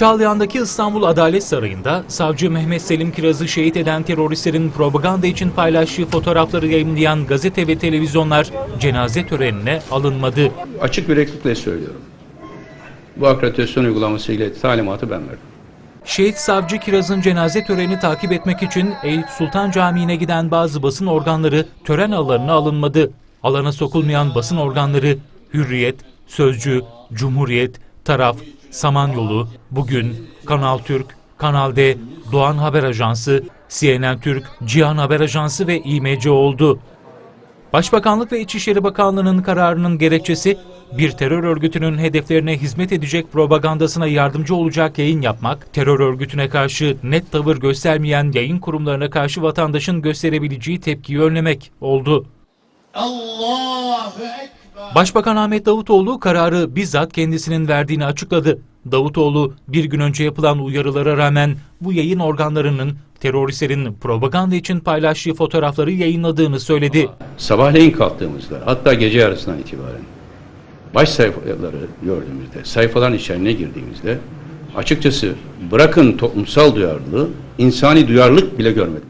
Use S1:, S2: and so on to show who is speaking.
S1: Çağlayan'daki İstanbul Adalet Sarayı'nda savcı Mehmet Selim Kiraz'ı şehit eden teröristlerin propaganda için paylaştığı fotoğrafları yayınlayan gazete ve televizyonlar cenaze törenine alınmadı.
S2: Açık yüreklilikle söylüyorum. Bu akreditasyon uygulaması ile talimatı ben verdim.
S1: Şehit savcı Kiraz'ın cenaze törenini takip etmek için Eyüp Sultan Camii'ne giden bazı basın organları tören alanına alınmadı. Alana sokulmayan basın organları Hürriyet, Sözcü, Cumhuriyet, Taraf, Samanyolu, Bugün, Kanal Türk, Kanal D, Doğan Haber Ajansı, CNN Türk, Cihan Haber Ajansı ve İMC oldu. Başbakanlık ve İçişleri Bakanlığı'nın kararının gerekçesi bir terör örgütünün hedeflerine hizmet edecek propagandasına yardımcı olacak yayın yapmak, terör örgütüne karşı net tavır göstermeyen yayın kurumlarına karşı vatandaşın gösterebileceği tepkiyi önlemek oldu.
S3: Allahu Ekber.
S1: Başbakan Ahmet Davutoğlu kararı bizzat kendisinin verdiğini açıkladı. Davutoğlu bir gün önce yapılan uyarılara rağmen bu yayın organlarının teröristlerin propaganda için paylaştığı fotoğrafları yayınladığını söyledi.
S2: Sabahleyin kalktığımızda hatta gece yarısından itibaren baş sayfaları gördüğümüzde, sayfaların içine girdiğimizde açıkçası bırakın toplumsal duyarlılığı, insani duyarlılık bile görmedim.